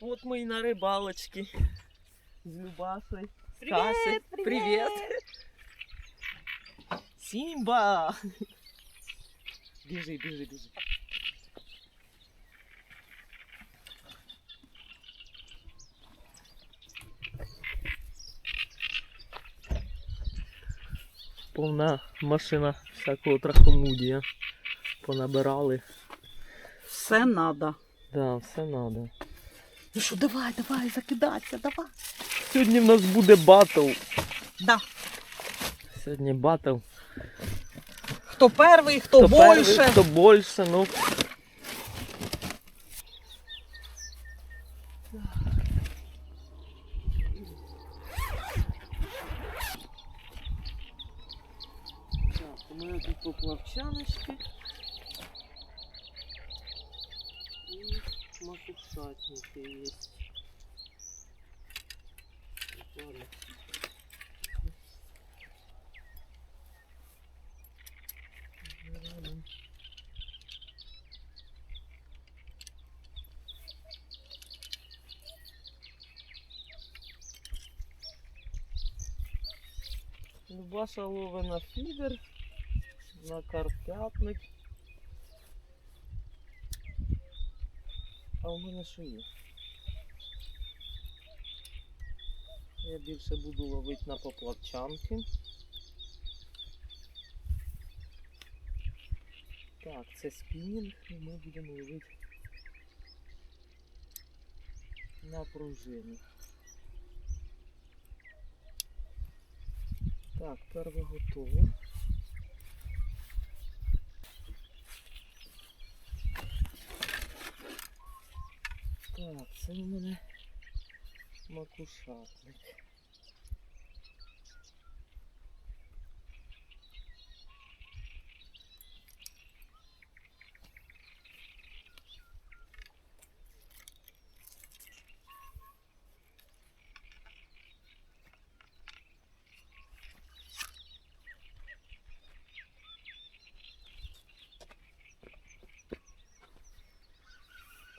от ми і на рибалочці. З Любашою. з Привіт, Касею. привіт. Сімба! Біжи, біжи, біжи. Повна машина всякого трахомудія. Понабирали. Все надо. Да, все надо. Ну що, давай, давай, закидайся, давай. Сьогодні в нас буде батл. Да. Сьогодні батл. Хто перший, хто, перший, більше. хто більше, ну. Так, у мене тут поплавчаночки. І макушатники є. Ладно. Рядом. Любаша ловить на фідер, на карпятник. А у мене що є? Я більше буду ловити на поплавчанки. Так, це спінінг, і ми будемо ловити на пружину. Так, перше готове. Так, це у мене макушатник.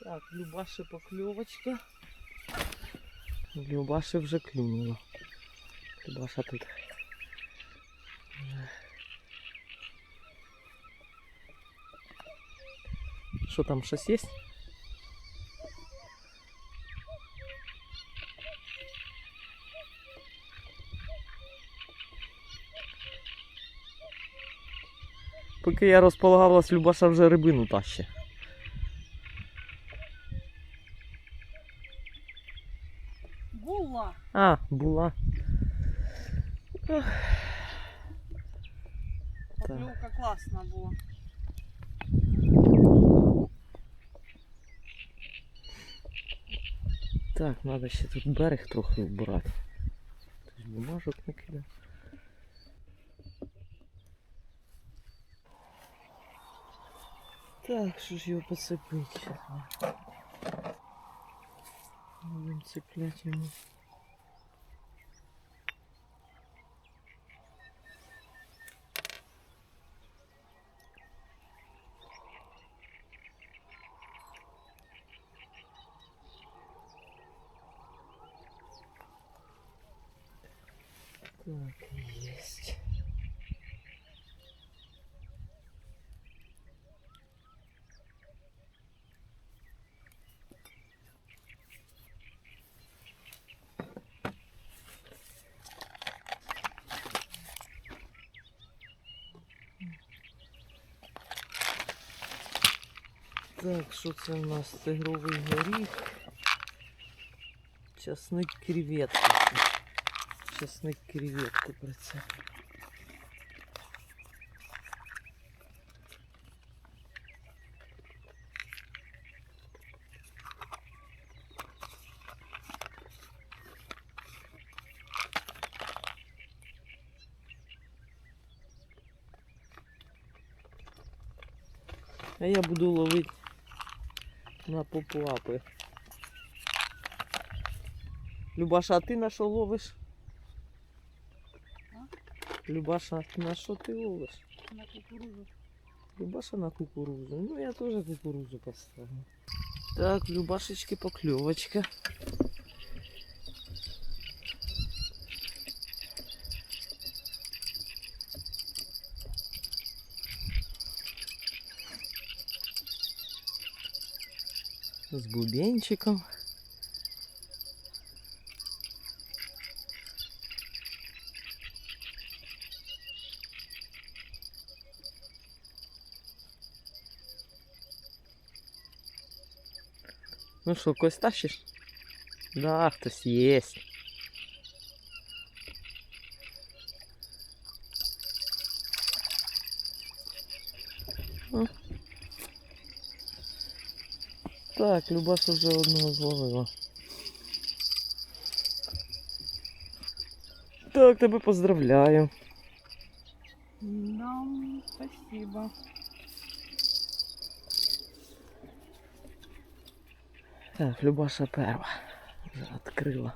Так, Любаши покльовочка. Любаши вже клюнула. Любаша тут. Що там щось є? Поки я розполагалась, Любаша вже рибину таще. Була. А, була. Покльовка класна була. Так, треба ще тут берег трохи вбирати. Тут бумажок накидав. Так, що ж його поцепить? Будемо цеплять йому. Так, есть. Так, що це у нас? Тигровий горіх. Часник креветки. Часник креветки про це. А я буду ловити на поплапи. Любаша, а ти на що ловиш? Любаша, на що ти ловиш? На кукурузу. Любаша на кукурузу. Ну я теж кукурузу поставлю. Так, Любашечки покльовочка. З бубенчиком. Ну що, когось тащиш? Да, хтось є. О. Так, Любаша вже одного зловила. Так, тебе поздравляю. Да, спасибо. Так, Любаша перва. Вже відкрила.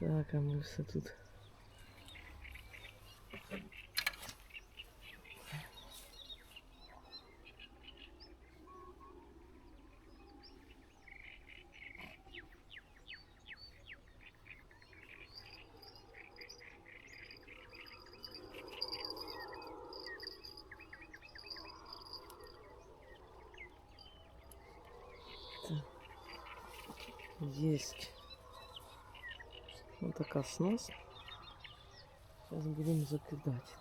Так, а ми все тут. Есть. Вот такая снос. Сейчас будем закидать.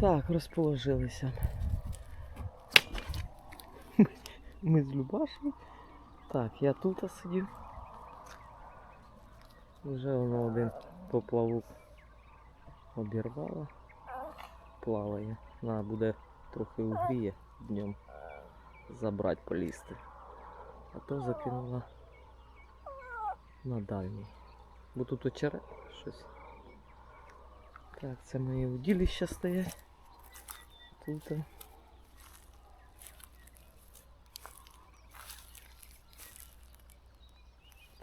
Так, розположилися. Ми з Любашею. Так, я тут сидів. Вже воно один поплавок обірвало. Плаває. Надо буде трохи угріє днем забрати полізти. А то закинула на дальній. Бо тут очерет щось. Так, це мої удилища стоять. Тут.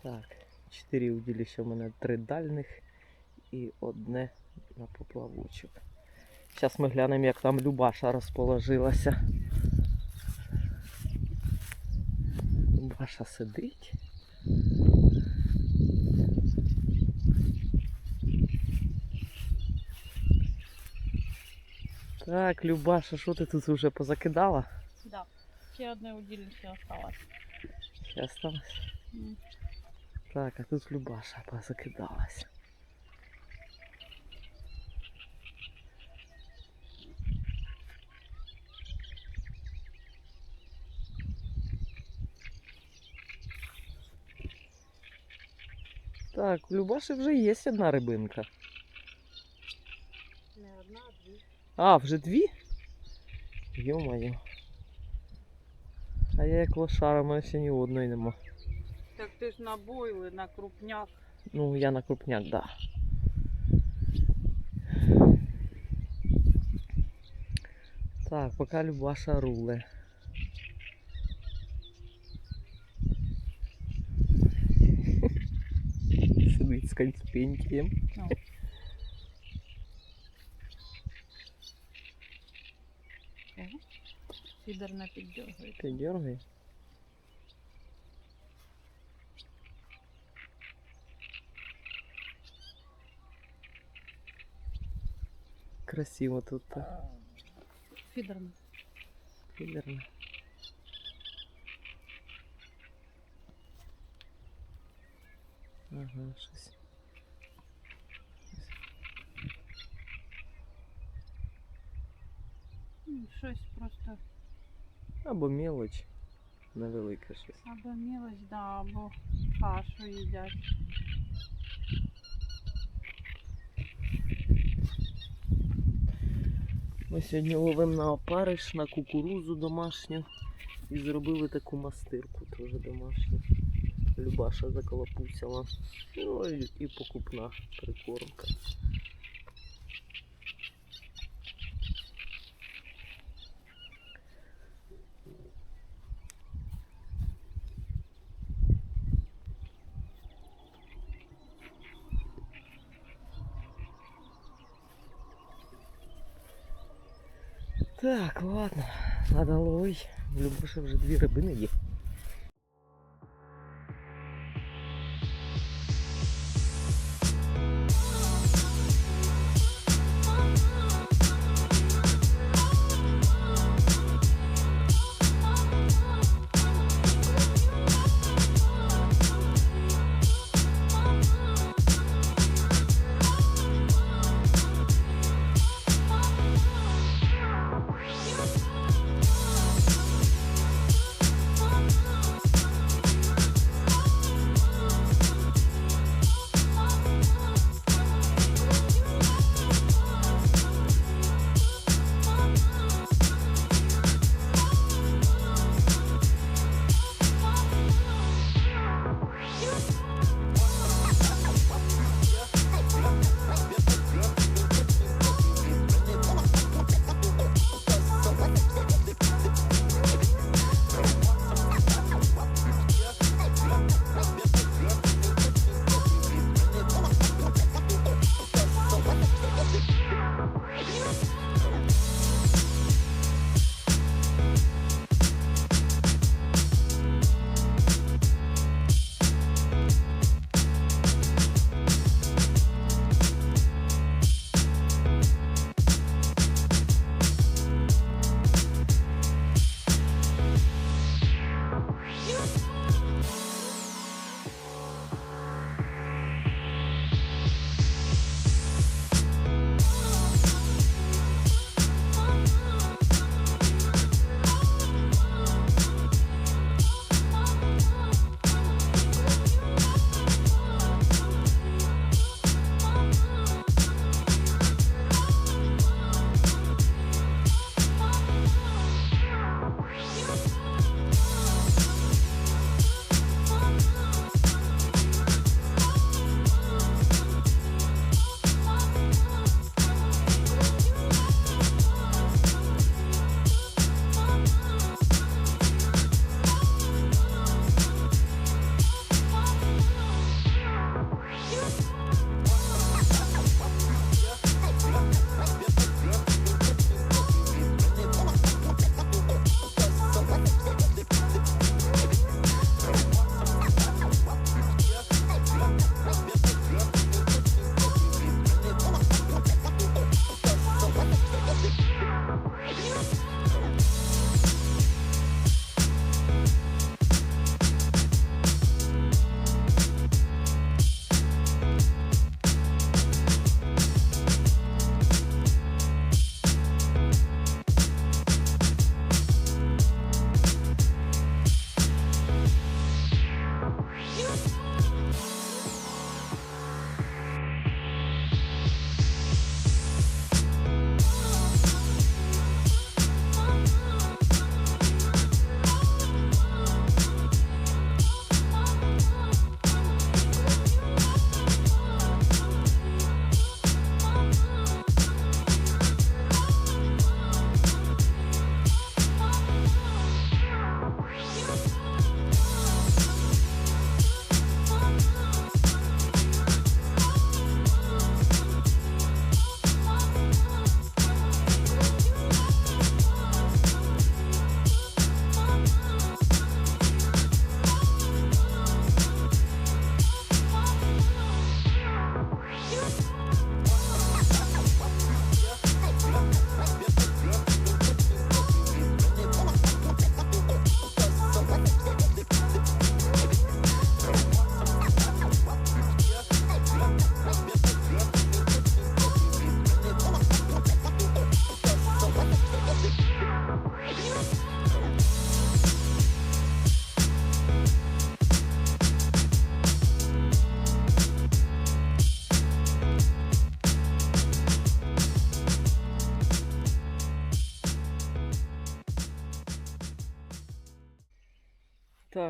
Так, чотири удилища в мене три дальних і одне на поплавочок. Зараз ми глянемо, як там Любаша розположилася. Любаша сидить. Так, Любаша, що ти тут вже позакидала? Да. Ще одне удилище осталось. Ще осталось? М. Так, а тут Любаша позакидалась. Так, у Любаші вже є одна рибинка. Не одна, а дві. А, вже дві? Йо-моє. А я як лошара, у мене ще ні одної нема. Так ти ж на бойли, на крупняк. Ну, я на крупняк, да. Так, пока Любаша руле. Сидить з конспентієм. Фідер не піддергує. Ти дергай. Красиво тут. так. Фідер не. Фідерно. Ага, щось. Ну, Щось просто Або мелоч. Невелике щось. або мілоч, да, або кашу їдять. Ми сьогодні ловимо на опариш, на кукурузу домашню і зробили таку мастирку теж домашню. Любаша заколопусила. Ну і покупна прикормка. Так, ладно, надо ловить. Любаша вже дві рибини є.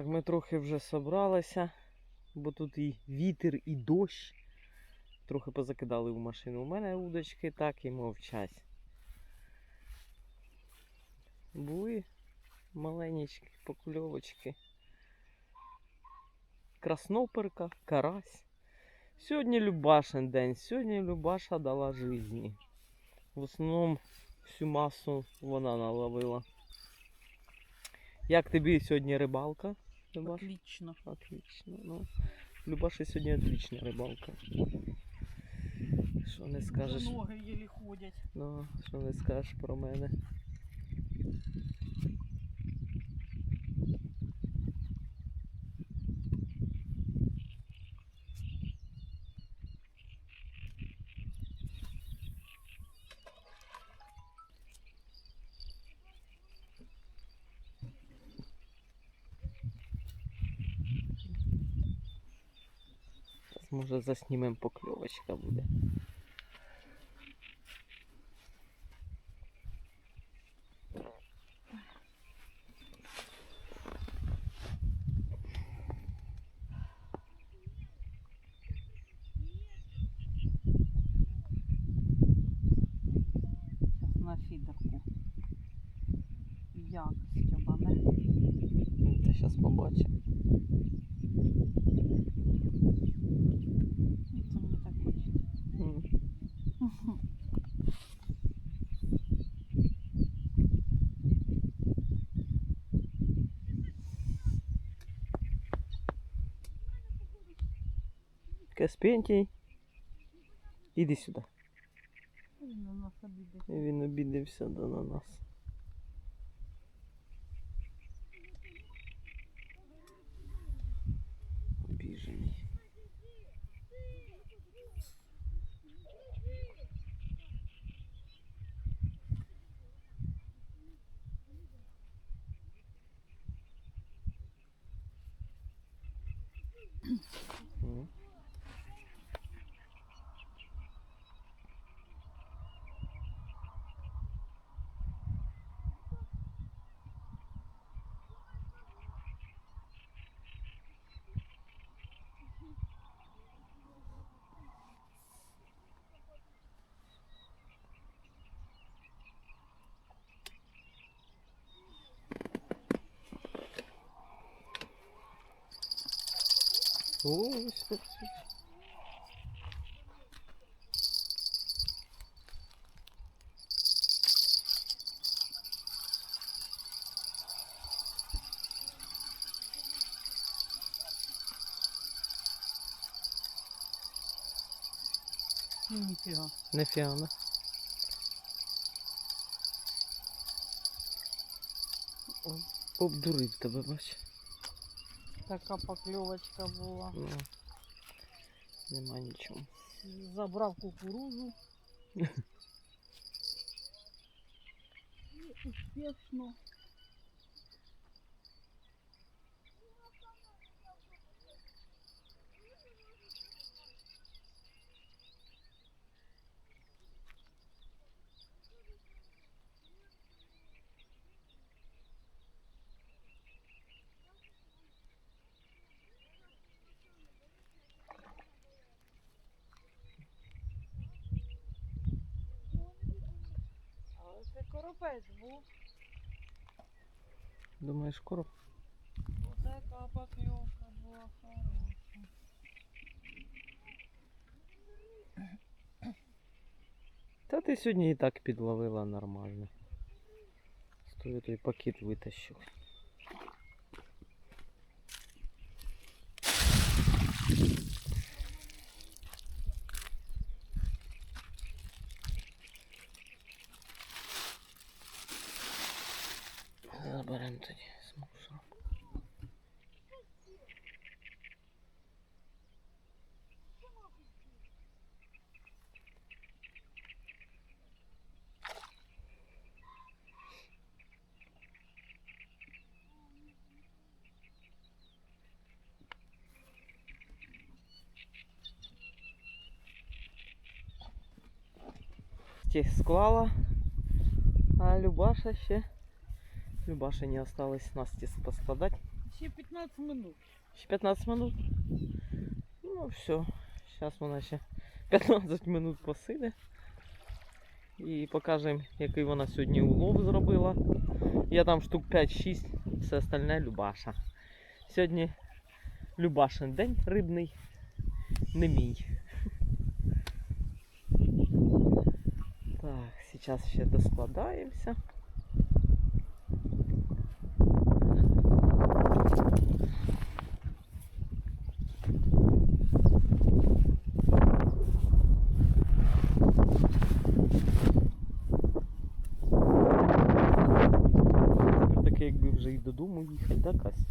Так, ми трохи вже собралися, бо тут і вітер, і дощ. Трохи позакидали в машину. У мене удочки так і мовчать. Були маленькі покльовочки. Красноперка, карась. Сьогодні Любашин день. Сьогодні Любаша дала житті. В основному всю масу вона наловила. Як тобі сьогодні рибалка? Любаш? Отлично. Отлично. Ну, Любаша сьогодні отлична рибалка. Що не скажеш? Ноги єлі ходять. Ну, що не скажеш про мене? Може заснімемо покльовочка буде. На фідерку. Як стьобане. Ну, Та зараз побачимо. Це мені так хочеться. М. Каспентій. Іди сюди. Обідає. Він обідався да, на нас. Ось ніфіга. Не фіана. Обдурив тебе, бач. Така покльовочка була. Ну, нема нічого. Забрав кукурузу. І Успішно. Коропець був. Думаєш, короб? Отака покльовка була хороша. Та ти сьогодні і так підловила нормально. Стою той пакет витащив. Стих склала, а Любаша ще. Любаше не осталось Насті поскладати. Ще 15 минут. Ще 15 минут. Ну, все. Зараз вона ще 15 минут посиде. І покажемо, який вона сьогодні улов зробила. Я там штук 5-6, все остальне Любаша. Сьогодні Любашин день рибний, не мій. Так, зараз ще доскладаємося. Якби вже і додому їхати, да, Кась?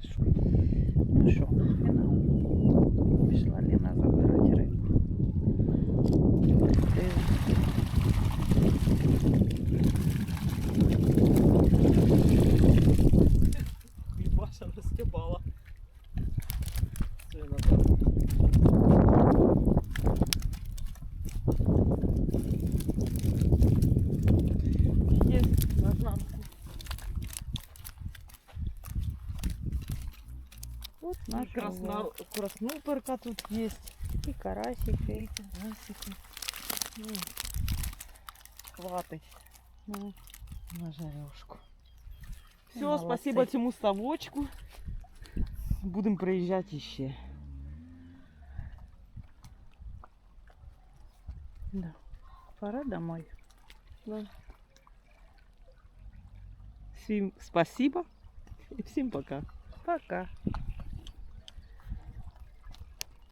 Що? Ну що, Ліна. Пішла Ліна забирати рибу. Любаша розтібала. Це надо. Є назнанку. От І наша красна, улов. красноперка тут є. І карасики. Засіки. Ну, хватить Ну, на жарешку. Все, Молодці. спасибо цьому ставочку. Будемо приїжджати ще. да. Пора домой. Да. Всім спасибо і всім пока. Пока.